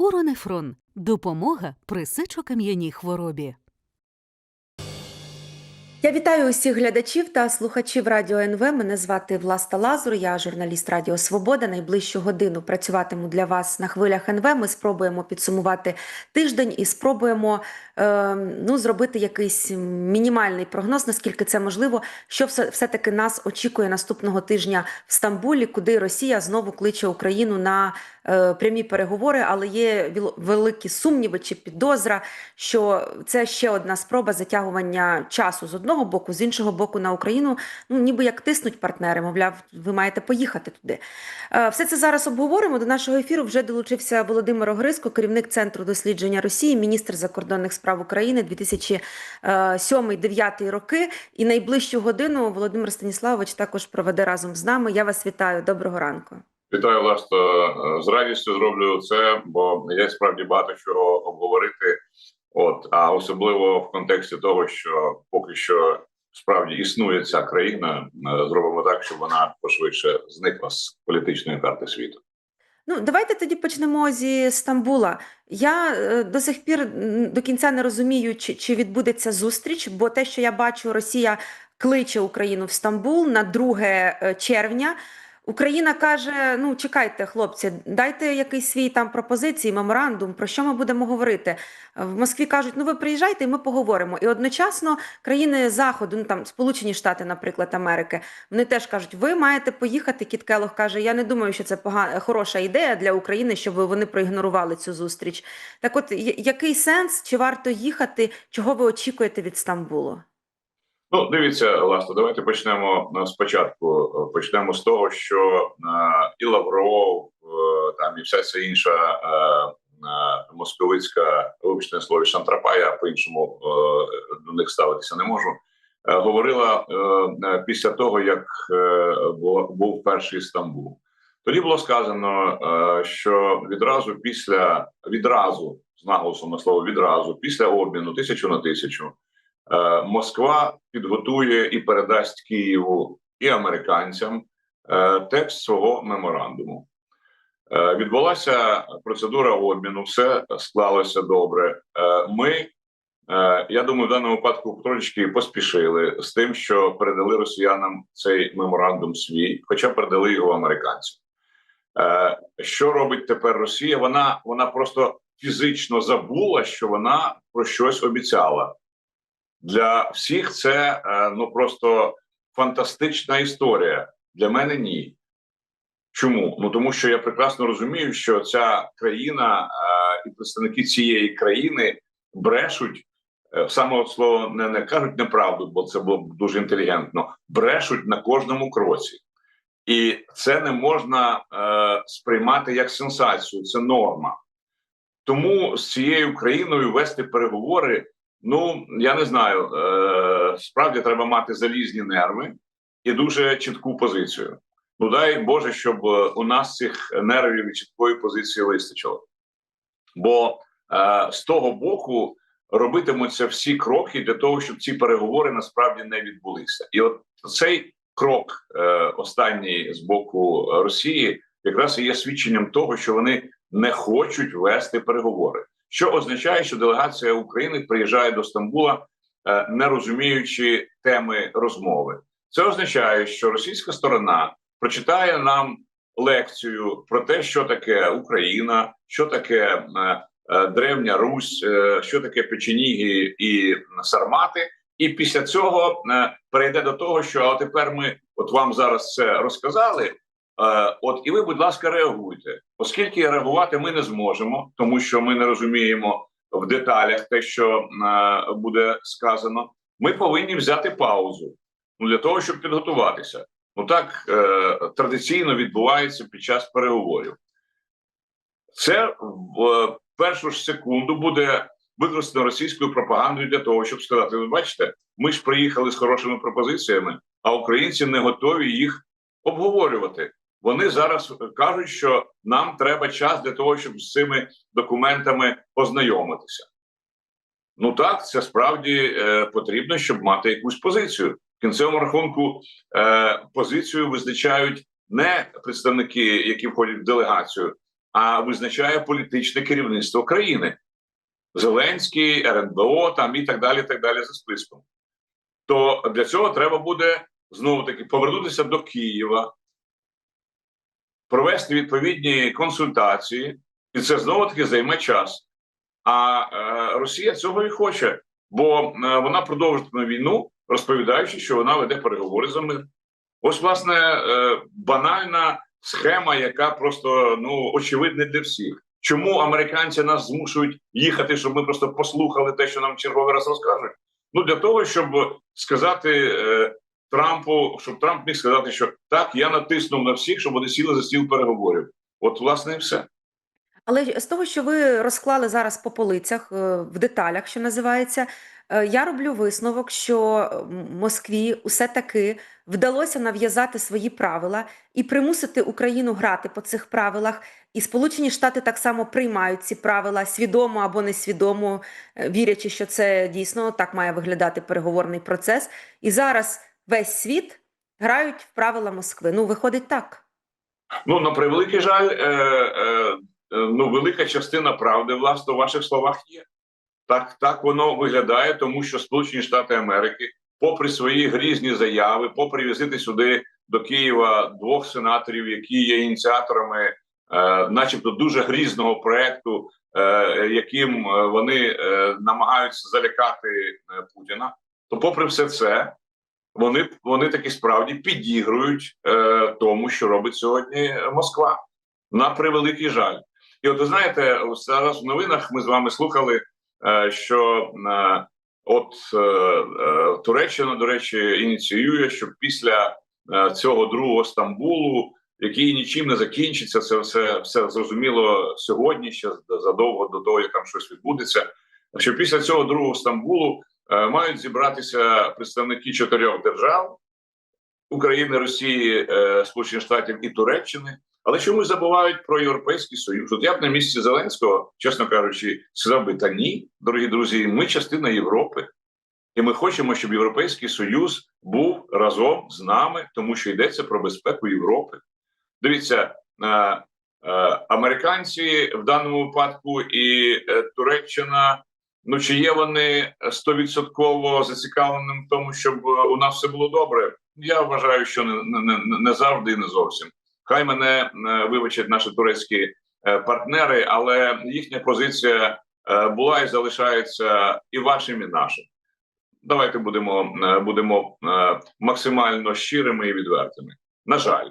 Уронефрон допомога при сечокам'яній хворобі. Я вітаю усіх глядачів та слухачів Радіо НВ. Мене звати Власта Лазур, я журналіст Радіо Свобода. Найближчу годину працюватиму для вас на хвилях НВ. Ми спробуємо підсумувати тиждень і спробуємо е, ну, зробити якийсь мінімальний прогноз, наскільки це можливо, що все, все-таки нас очікує наступного тижня в Стамбулі, куди Росія знову кличе Україну на прямі переговори, але є великі сумніви чи підозра, що це ще одна спроба затягування часу з одного боку, з іншого боку, на Україну, ну ніби як тиснуть партнери, мовляв, ви маєте поїхати туди. Е, Все це зараз обговоримо. До нашого ефіру вже долучився Володимир Огриско, керівник центру дослідження Росії, міністр закордонних справ України 2007-2009 роки. І найближчу годину Володимир Станіславович також проведе разом з нами. Я вас вітаю. Доброго ранку. Вітаю вас. З радістю зроблю це, бо є справді багато чого обговорити. От а особливо в контексті того, що поки що справді існує ця країна, е, зробимо так, щоб вона пошвидше зникла з політичної карти світу. Ну, давайте тоді почнемо зі Стамбула. Я е, до сих пір до кінця не розумію, чи, чи відбудеться зустріч, бо те, що я бачу, Росія кличе Україну в Стамбул на 2 е, червня. Україна каже: ну чекайте, хлопці, дайте якийсь свій там пропозиції, меморандум, про що ми будемо говорити. В Москві кажуть, ну ви приїжджайте, і ми поговоримо. І одночасно країни Заходу, ну там Сполучені Штати, наприклад, Америки, вони теж кажуть, ви маєте поїхати. Кіт Келох каже, я не думаю, що це погана хороша ідея для України, щоб вони проігнорували цю зустріч. Так, от який сенс, чи варто їхати? Чого ви очікуєте від Стамбулу? Ну, дивіться, Ласто, давайте почнемо е, спочатку. Е, Почнемо з того, що е, і Лавров, там і вся ця інша московицька, вибачте слово, шантрапая, по-іншому е, до них ставитися не можу. Говорила після того, як бу- був перший Стамбул. Тоді було сказано, що відразу після відразу з наголосом на слово відразу після обміну тисячу на тисячу. Е, Москва підготує і передасть Києву і американцям е, текст свого меморандуму. Е, Відбулася процедура обміну, все склалося добре. Ми, я думаю, в даному випадку трошечки поспішили з тим, що передали росіянам цей меморандум свій, хоча передали його американцям. Що робить тепер Росія? Вона, вона просто фізично забула, що вона про щось обіцяла для всіх це е, ну просто фантастична історія. Для мене ні. Чому? Ну тому що я прекрасно розумію, що ця країна е, і представники цієї країни брешуть е, саме от слово не, не кажуть неправду, бо це було б дуже інтелігентно. Брешуть на кожному кроці, і це не можна е, сприймати як сенсацію. Це норма. Тому з цією країною вести переговори. Ну я не знаю. Е, справді треба мати залізні нерви і дуже чітку позицію. Ну дай Боже, щоб е, у нас цих нервів і чіткої позиції вистачило. Бо е, з того боку робитимуться всі кроки для того, щоб ці переговори насправді не відбулися. І от цей крок, е, останній з боку Росії, якраз і є свідченням того, що вони не хочуть вести переговори що означає, що делегація України приїжджає до Стамбула, е, не розуміючи теми розмови. Це означає, що російська сторона прочитає нам лекцію про те, що таке Україна, що таке е, е, Древня Русь, що таке печеніги і сармати. І після цього перейде до того, що а тепер ми от вам зараз це розказали. Е, От і ви, будь ласка, реагуйте, оскільки реагувати ми не зможемо, тому що ми не розуміємо в деталях те, що е, буде сказано. Ми повинні взяти паузу ну, для того, щоб підготуватися. Ну так е, традиційно відбувається під час переговорів. Це в е, першу ж секунду буде використано російською пропагандою для того, щоб сказати: ви бачите, ми ж приїхали з хорошими пропозиціями, а українці не готові їх обговорювати. Вони зараз кажуть, що нам треба час для того, щоб з цими документами познайомитися. Ну так, це справді е, потрібно, щоб мати якусь позицію. В кінцевому рахунку е, позицію визначають не представники, які входять в делегацію, а визначає політичне керівництво країни. Зеленський, РНБО там і так далі, так далі за списком. То для цього треба буде знову таки повернутися до Києва, провести відповідні консультації, і це знову таки займе час. А е, Росія цього і хоче, бо е, вона продовжитиме війну, розповідаючи, що вона веде переговори за мир. Ось, власне, е, банальна схема, яка просто ну очевидна для всіх. Чому американці нас змушують їхати, щоб ми просто послухали те, що нам черговий раз розкажуть? Ну для того, щоб сказати е, Трампу, щоб Трамп міг сказати, що так, я натиснув на всіх, щоб вони сіли за стіл переговорів. От, власне, і все. Але з того, що ви розклали зараз по полицях е, в деталях, що називається, е, я роблю висновок, що Москві усе таки вдалося нав'язати свої правила і примусити Україну грати по цих правилах. І Сполучені Штати так само приймають ці правила свідомо або несвідомо, е, вірячи, що це дійсно так має виглядати переговорний процес. І зараз весь світ грають в правила Москви. Ну, виходить так. Ну на превеликий жаль, е, е, е, ну велика частина правди власне у ваших словах є. Так, так воно виглядає, тому що Сполучені Штати Америки, попри свої грізні заяви, попри візити сюди до Києва двох сенаторів, які є ініціаторами, е, начебто, дуже грізного проекту, е, яким е, вони е, намагаються залякати е, Путіна, то, попри все це, вони вони таки справді підігрують е, тому, що робить сьогодні Москва. На превеликий жаль. І от ви знаєте, зараз в новинах ми з вами слухали, е, що е, от е, е, Туреччина, до речі, ініціює, що після е, цього другого Стамбулу, який нічим не закінчиться, це все, все зрозуміло сьогодні, ще задовго до того, як там щось відбудеться. Що після цього другого Стамбулу мають зібратися представники чотирьох держав України, Росії, е, Сполучених Штатів і Туреччини. Але чомусь забувають про Європейський Союз. От я б на місці Зеленського, чесно кажучи, сказав би: та ні, дорогі друзі, ми частина Європи, і ми хочемо, щоб Європейський Союз був разом з нами, тому що йдеться про безпеку Європи. Дивіться, е, е, американці в даному випадку і е, Туреччина. Ну чи є вони стовідсотково зацікавленим в тому, щоб у нас все було добре? Я вважаю, що не, не, не завжди і не зовсім. Хай мене е, вибачать наші турецькі е, партнери, але їхня позиція е, була і залишається і вашим, і нашим. Давайте будемо, е, будемо е, максимально щирими і відвертими. На жаль,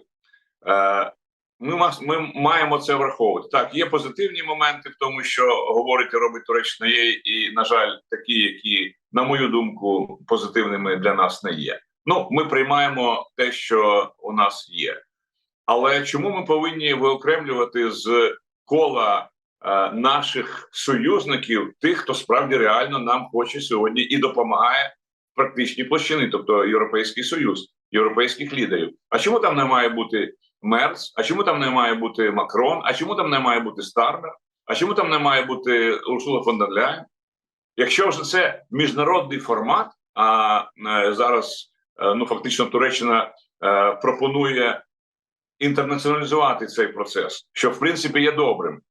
е, ми, ми маємо це враховувати. Так, є позитивні моменти в тому, що говорить і робить Туреччина, є і, на жаль, такі, які, на мою думку, позитивними для нас не є. Ну, ми приймаємо те, що у нас є. Але чому ми повинні виокремлювати з кола е, наших союзників тих, хто справді реально нам хоче сьогодні і допомагає в практичній площині, тобто Європейський Союз, європейських лідерів? А чому там не має бути Мерц? А чому там не має бути Макрон? А чому там не має бути Стармер? А чому там не має бути Урсула фон дер Ляйн? Якщо вже це міжнародний формат, а е, зараз е, ну фактично Туреччина е, пропонує інтернаціоналізувати цей процес, що в принципі є добрим,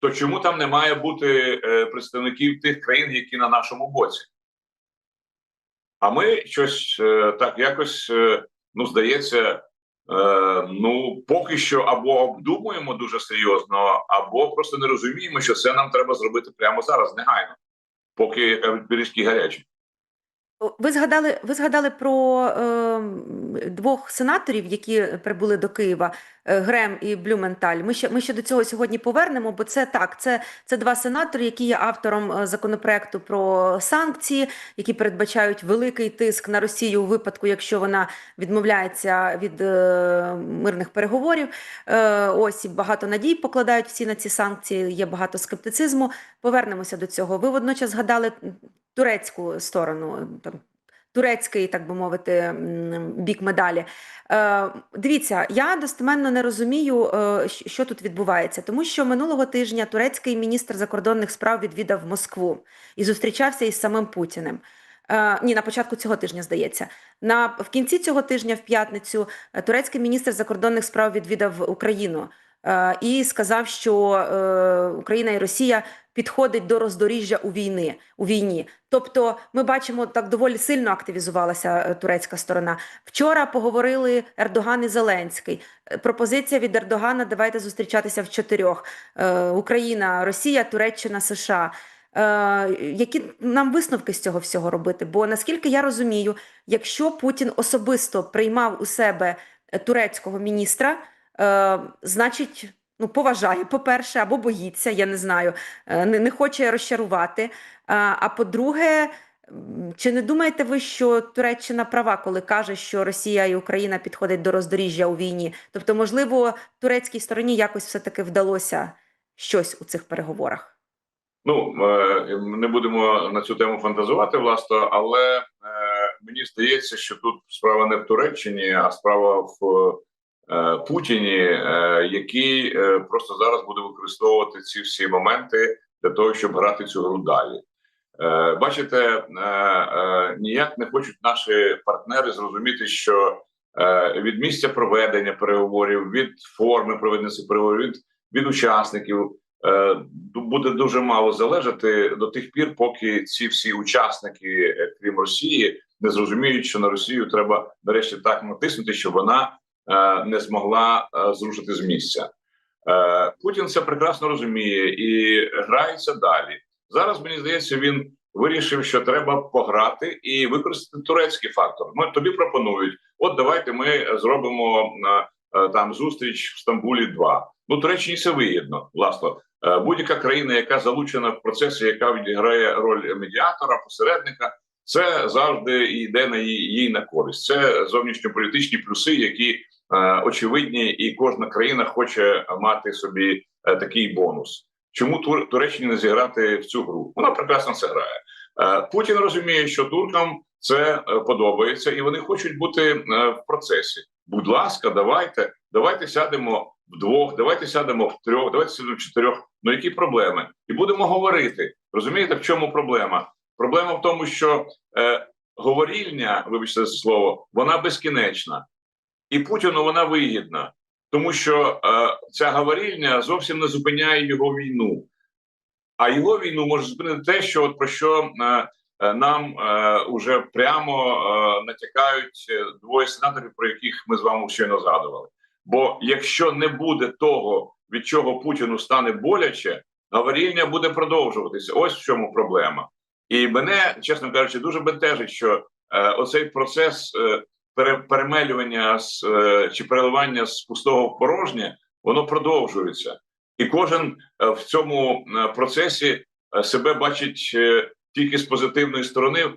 то чому там не має бути представників тих країн, які на нашому боці? А ми щось так якось, ну здається, ну поки що або обдумуємо дуже серйозно, або просто не розуміємо, що це нам треба зробити прямо зараз, негайно, поки як пиріжки гарячі. Ви згадали, ви згадали про е, двох сенаторів, які прибули до Києва, е, Грем і Блюменталь. Ми ще, ми ще до цього сьогодні повернемо, бо це так, це, це два сенатори, які є автором е, законопроекту про санкції, які передбачають великий тиск на Росію у випадку, якщо вона відмовляється від е, мирних переговорів. Е, ось і багато надій покладають всі на ці санкції, є багато скептицизму. Повернемося до цього. Ви водночас згадали турецьку сторону, там, турецький, так би мовити, бік медалі. Е, дивіться, я достеменно не розумію, е, що тут відбувається, тому що минулого тижня турецький міністр закордонних справ відвідав Москву і зустрічався із самим Путіним. Е, ні, на початку цього тижня здається. На в кінці цього тижня, в п'ятницю, е, турецький міністр закордонних справ відвідав Україну. Е, і сказав, що е, Україна і Росія підходить до роздоріжжя у війни у війні. Тобто, ми бачимо, так доволі сильно активізувалася е, турецька сторона. Вчора поговорили Ердоган і Зеленський. Пропозиція від Ердогана: давайте зустрічатися в чотирьох: Україна, Росія, Туреччина, США. Які нам висновки з цього всього робити? Бо наскільки я розумію, якщо Путін особисто приймав у себе турецького міністра, е, значить. Ну, поважає, по-перше, або боїться, я не знаю, е, не, не хоче розчарувати. А, а по-друге, чи не думаєте ви, що Туреччина права, коли каже, що Росія і Україна підходять до роздоріжжя у війні? Тобто, можливо, турецькій стороні якось все-таки вдалося щось у цих переговорах? Ну е, не будемо на цю тему фантазувати, власне, але е, мені здається, що тут справа не в Туреччині, а справа в е, Путіні, е, який е, просто зараз буде використовувати ці всі моменти для того, щоб грати цю гру далі. Е, Бачите, е, е, ніяк не хочуть наші партнери зрозуміти, що е, від місця проведення переговорів, від форми проведення цих переговорів, від, від учасників е, буде дуже мало залежати до тих пір, поки ці всі учасники, е, крім Росії, не зрозуміють, що на Росію треба нарешті так натиснути, щоб вона е, не змогла е, зрушити з місця. Е, Путін це прекрасно розуміє і грається далі. Зараз мені здається, він вирішив, що треба пограти і використати турецький фактор. Ми тобі пропонують: от давайте ми зробимо е, е, там зустріч в Стамбулі. 2 ну Туреччині це вигідно, власне. Е, Будь-яка країна, яка залучена в процесі, яка відіграє роль медіатора, посередника, це завжди йде на її, їй на користь. Це зовнішньополітичні плюси, які е, очевидні, і кожна країна хоче мати собі е, такий бонус. Чому Тур- Туреччині не зіграти в цю гру? Вона прекрасно це грає. Е, Путін розуміє, що туркам це е, подобається, і вони хочуть бути е, в процесі. Будь ласка, давайте, давайте сядемо вдвох, давайте сядемо в трьох, давайте сядемо в чотирьох. Ну які проблеми? І будемо говорити. Розумієте, в чому проблема? Проблема в тому, що е, говорільня, вибачте за слово, вона безкінечна, і Путіну вона вигідна, тому що е, ця говорільня зовсім не зупиняє його війну. А його війну може зупинити те, що от про що е, е, нам е, уже прямо е, натякають е, двоє сенаторів, про яких ми з вами щойно згадували. Бо якщо не буде того, від чого Путіну стане боляче, говорільня буде продовжуватися. Ось в чому проблема. І мене, чесно кажучи, дуже бентежить, що е, оцей процес е, пере, перемелювання з е, чи переливання з пустого в порожнє, воно продовжується. І кожен е, в цьому е, процесі е, себе бачить е, тільки з позитивної сторони, е,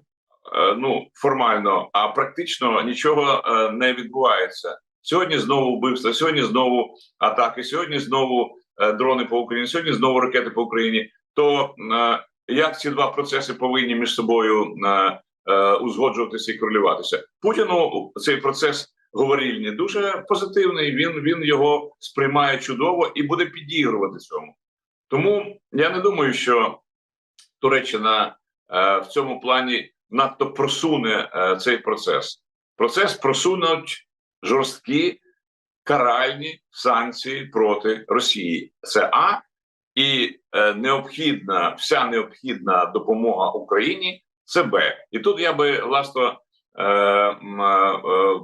ну формально, а практично нічого е, не відбувається. Сьогодні знову вбивства, сьогодні знову атаки, сьогодні знову е, дрони по Україні, сьогодні знову ракети по Україні. То е, як ці два процеси повинні між собою е, е, узгоджуватися і корелюватися? Путіну цей процес говорільні дуже позитивний. Він він його сприймає чудово і буде підігрувати цьому. Тому я не думаю, що Туреччина е, в цьому плані надто просуне е, цей процес. Процес просунуть жорсткі каральні санкції проти Росії. Це А, і е, необхідна вся необхідна допомога Україні. Це Б. І тут я би власне е, е,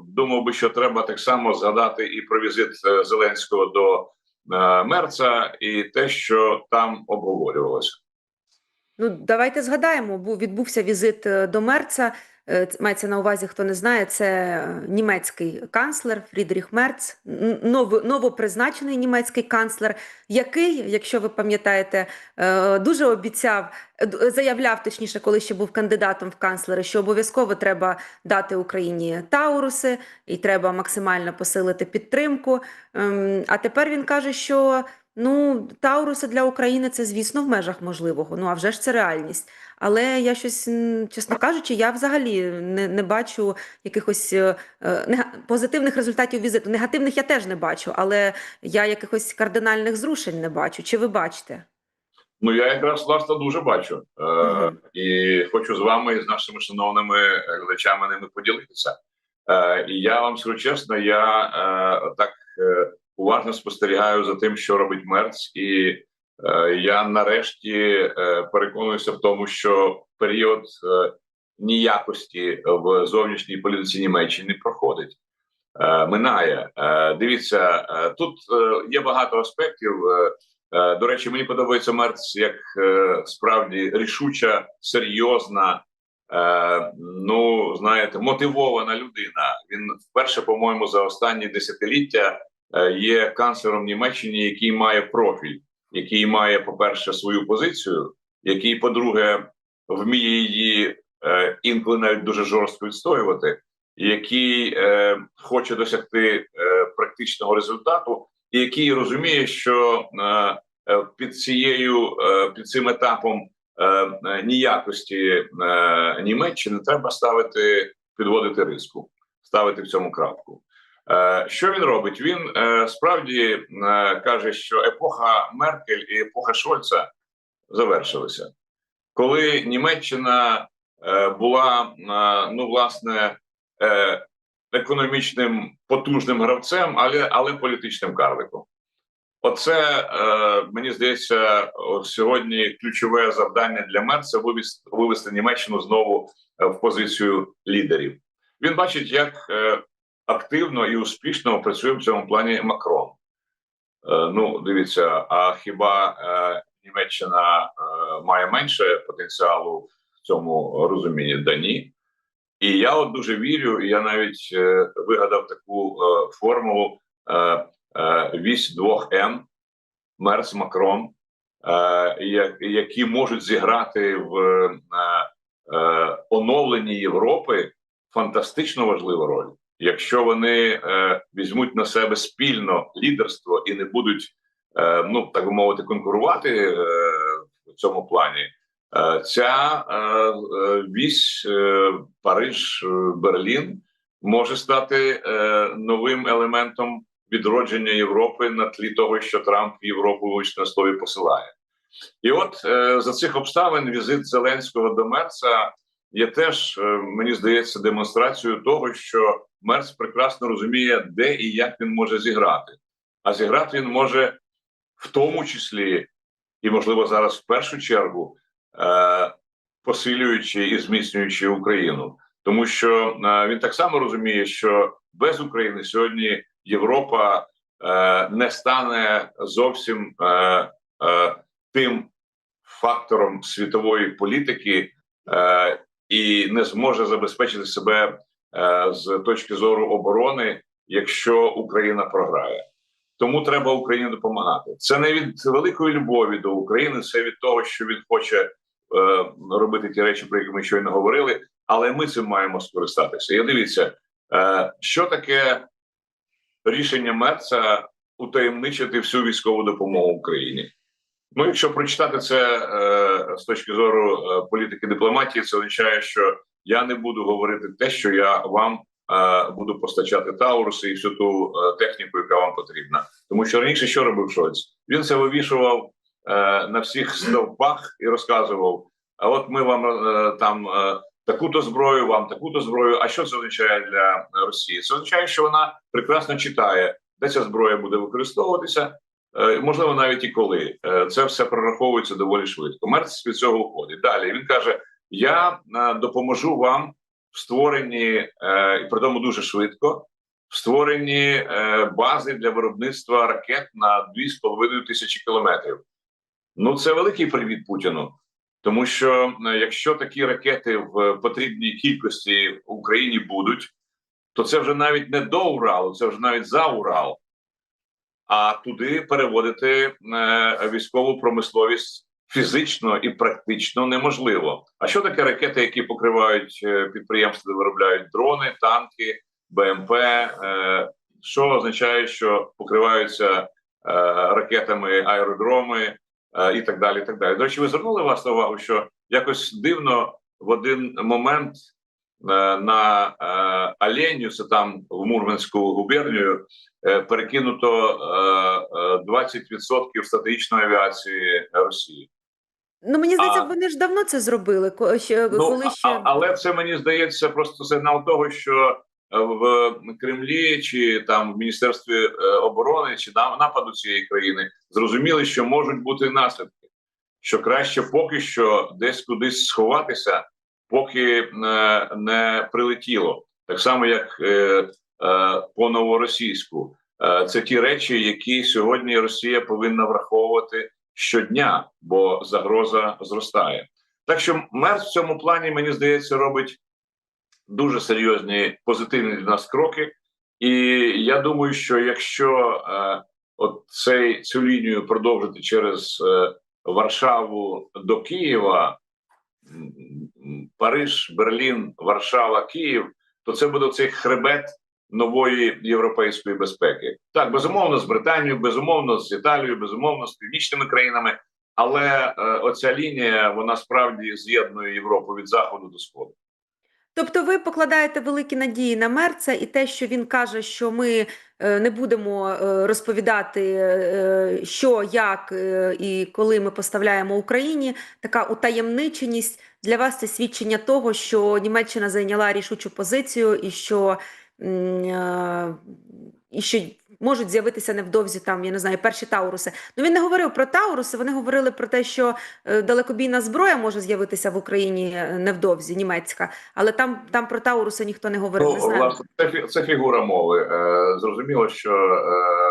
думав би, що треба так само згадати і про візит Зеленського до Мерца, і те, що там обговорювалося. Ну, давайте згадаємо, був відбувся візит до Мерца. Е, Мається на увазі, хто не знає, це е, німецький канцлер Фрідріх Мерц, новопризначений німецький канцлер, який, якщо ви пам'ятаєте, е, дуже обіцяв, заявляв точніше, коли ще був кандидатом в канцлери, що обов'язково треба дати Україні Тауруси і треба максимально посилити підтримку. Ем, А тепер він каже, що Ну, Тауруси для України це, звісно, в межах можливого. Ну, а вже ж це реальність. Але я щось, чесно кажучи, я взагалі не, не бачу якихось е, е, нега- позитивних результатів візиту. Негативних я теж не бачу, але я якихось кардинальних зрушень не бачу. Чи ви бачите? Ну я якраз власне дуже бачу е, Мгм. і хочу з вами і з нашими шановними глядачами ними поділитися. Е, і я вам скажу чесно, я е, так е, уважно спостерігаю за тим, що робить Мерц, і е, я нарешті е, переконуюся в тому, що період е, ніякості в зовнішній політиці Німеччини проходить. Е, минає. Е, дивіться, е, тут е, є багато аспектів. Е, е, до речі, мені подобається Мерц як е, справді рішуча, серйозна, е, ну знаєте, мотивована людина. Він вперше, по-моєму, за останні десятиліття є канцлером Німеччини, який має профіль, який має, по-перше, свою позицію, який, по-друге, вміє її е, інколи навіть дуже жорстко відстоювати який е, хоче досягти е, практичного результату, і який розуміє, що е, е, під цією е, під цим етапом е, е, ніякості е, Німеччини треба ставити підводити риску, ставити в цьому крапку. Е, що він робить? Він е, справді е, каже, що епоха Меркель і епоха Шольца завершилися, коли Німеччина була ну власне економічним потужним гравцем, але але політичним карликом. Оце мені здається сьогодні ключове завдання для Мерца вивести, Німеччину знову в позицію лідерів. Він бачить, як активно і успішно працює в цьому плані Макрон. Е, ну, дивіться, а хіба е, Німеччина е, має менше потенціалу в цьому розумінні? Да ні. І я от дуже вірю, і я навіть вигадав таку формулу вісь двох М Мерс Макрон, які можуть зіграти в оновленні Європи фантастично важливу роль. Якщо вони е, візьмуть на себе спільно лідерство і не будуть, е, ну так би мовити, конкурувати е, в цьому плані, Е, Ця е, е, вісь е, Париж, е, Берлін може стати е, новим елементом відродження Європи на тлі того, що Трамп Європу вулично на слові посилає. І от е, за цих обставин візит Зеленського до Мерца є теж, е, мені здається, демонстрацією того, що Мерц прекрасно розуміє, де і як він може зіграти. А зіграти він може в тому числі, і можливо зараз в першу чергу е, посилюючи і зміцнюючи Україну, тому що е, він так само розуміє, що без України сьогодні Європа не стане зовсім тим фактором світової політики і не зможе забезпечити себе е, з точки зору оборони, якщо Україна програє. Тому треба Україні допомагати. Це не від великої любові до України, це від того, що він хоче е, робити ті речі, про які ми щойно говорили. Але ми цим маємо скористатися. І дивіться, е, що таке рішення Мерца утаємничити всю військову допомогу Україні. Ну, якщо прочитати це е, з точки зору е, політики дипломатії, це означає, що я не буду говорити те, що я вам е, буду постачати Тауруси і всю ту е, техніку, яка вам потрібна. Тому що раніше що робив Шольц? Він це вивішував е, на всіх стовпах і розказував: а от ми вам е, там е, таку-то зброю, вам таку-то зброю. А що це означає для Росії? Це означає, що вона прекрасно читає, де ця зброя буде використовуватися. Е, Можливо, навіть і коли Е, це все прораховується доволі швидко. Мерц від цього уходить. Далі він каже: Я е, допоможу вам в створенні, і при тому дуже швидко, в створенні бази для виробництва ракет на 2,5 тисячі кілометрів. Ну, це великий привіт Путіну. Тому що якщо такі ракети в потрібній кількості в Україні будуть, то це вже навіть не до Уралу, це вже навіть за Урал. А туди переводити е, військову промисловість фізично і практично неможливо. А що таке ракети, які покривають е, підприємства, де виробляють дрони, танки, БМП? Е, що означає, що покриваються ракетами аеродроми і так далі. і так далі. До речі, ви звернули вас на увагу, що якось дивно в один момент на е, Аленю, це там в Мурманську губернію, е, перекинуто е, е, 20% стратегічної авіації Росії. Ну мені здається, А- вони ж давно це зробили. ще- Ну, коли а- ще а, але це мені здається просто сигнал того, що в Кремлі чи там в Міністерстві е, оборони чи на нападу цієї країни зрозуміли, що можуть бути наслідки, що краще поки що десь кудись сховатися, поки е, не прилетіло. Так само, як е, е, по новоросійську. Це ті речі, які сьогодні Росія повинна враховувати щодня, бо загроза зростає. Так що мер в цьому плані, мені здається, робить дуже серйозні позитивні для нас кроки. І я думаю, що якщо е, от цей цю лінію продовжити через е, Варшаву до Києва, Париж, Берлін, Варшава, Київ, то це буде цей хребет нової європейської безпеки. Так, безумовно, з Британією, безумовно, з Італією, безумовно, з північними країнами. Але е, оця лінія вона справді з'єднує Європу від заходу до сходу. Тобто ви покладаєте великі надії на мерця і те, що він каже, що ми е, не будемо е, розповідати, е, що, як і коли ми поставляємо Україні, така утаємниченість. Для вас це свідчення того, що Німеччина зайняла рішучу позицію і що, і що можуть з'явитися невдовзі там, я не знаю, перші Тауруси. Ну він не говорив про Тауруси, вони говорили про те, що е, далекобійна зброя може з'явитися в Україні е, невдовзі, німецька. Але там, там про Тауруси ніхто не говорив. Ну, не знаю. власне, це, це фігура мови. Е, зрозуміло, що е,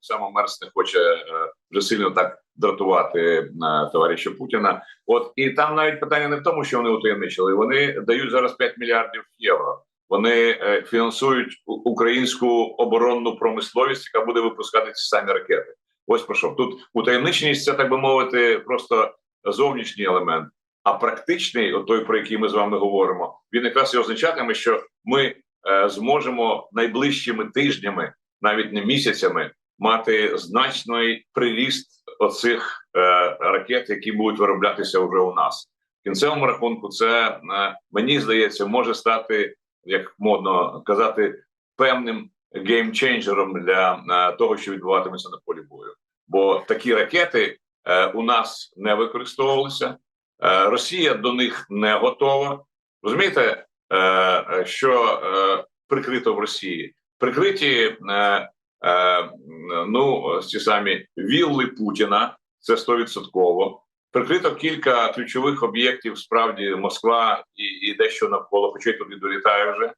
само Мерс не хоче е, вже сильно так дратувати е, товариша Путіна. От і там навіть питання не в тому, що вони утаємничили. Вони дають зараз 5 мільярдів євро. Вони е, фінансують українську оборонну промисловість, яка буде випускати ці самі ракети. Ось про що тут утаємниченість, це так би мовити, просто зовнішній елемент. А практичний, от той, про який ми з вами говоримо, він якраз і означатиме, що ми е, зможемо найближчими тижнями, навіть не місяцями, мати значний приріст оцих е, ракет, які будуть вироблятися вже у нас. В кінцевому рахунку, це мені здається, може стати, як модно казати, певним геймченджером для е, того, що відбуватиметься на полі бою. Бо такі ракети е, у нас не використовувалися. Е, Росія до них не готова. Розумієте, що прикрито в Росії? Прикриті ну, ці самі вілли Путіна, це стовідсотково. Прикрито кілька ключових об'єктів, справді Москва і, і дещо навколо, хоча й туди долітає вже.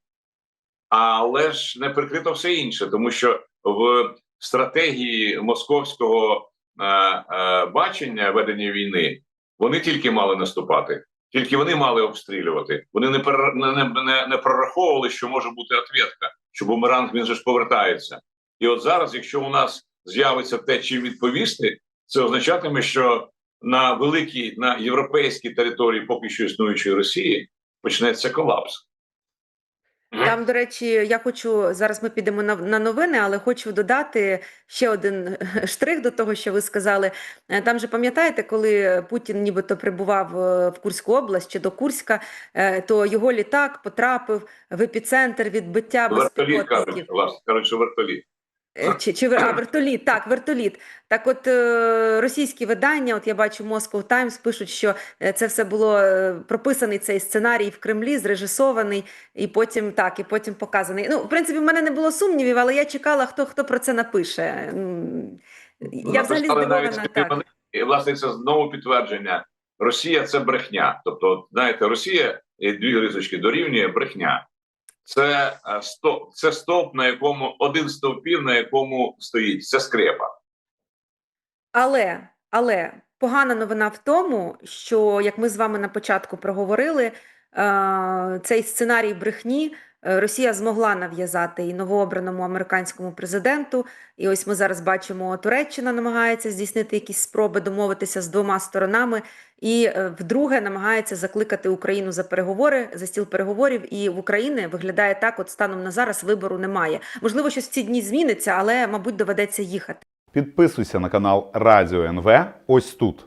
Але ж не прикрито все інше, тому що в стратегії московського е, е, бачення ведення війни вони тільки мали наступати, тільки вони мали обстрілювати. Вони не не, не, не, прораховували, що може бути ответка, що бумеранг він же ж повертається. І от зараз, якщо у нас з'явиться те, чим відповісти, це означатиме, що на великій на європейській території поки що існуючої Росії почнеться колапс. Там, до речі, я хочу зараз. Ми підемо на, на новини, але хочу додати ще один штрих до того, що ви сказали. Е, Там же пам'ятаєте, коли Путін нібито прибував е, в Курську область чи до Курська, е, то його літак потрапив в епіцентр відбиття Вертоліт безпілотників. власне кажуть, вертоліт. Е, Чи, чи а, вертоліт, так, вертоліт. Так от е, російські видання, от я бачу Moscow Times, пишуть, що е, це все було прописаний цей сценарій в Кремлі, зрежисований, і потім так, і потім показаний. Ну, в принципі, в мене не було сумнівів, але я чекала, хто, хто про це напише. Я взагалі здивована. Так. І власне це знову підтвердження. Росія це брехня. Тобто, знаєте, Росія дві рисочки дорівнює брехня. Це е, стовп, це стовп, на якому один стовпів, на якому стоїть це скрепа. Але, але погана новина в тому, що як ми з вами на початку проговорили, е, цей сценарій брехні Росія змогла нав'язати і новообраному американському президенту. І ось ми зараз бачимо, Туреччина намагається здійснити якісь спроби домовитися з двома сторонами, і е, вдруге намагається закликати Україну за переговори за стіл переговорів. І в Україні виглядає так: от станом на зараз вибору немає. Можливо, щось в ці дні зміниться, але мабуть доведеться їхати. Підписуйся на канал Радіо НВ ось тут.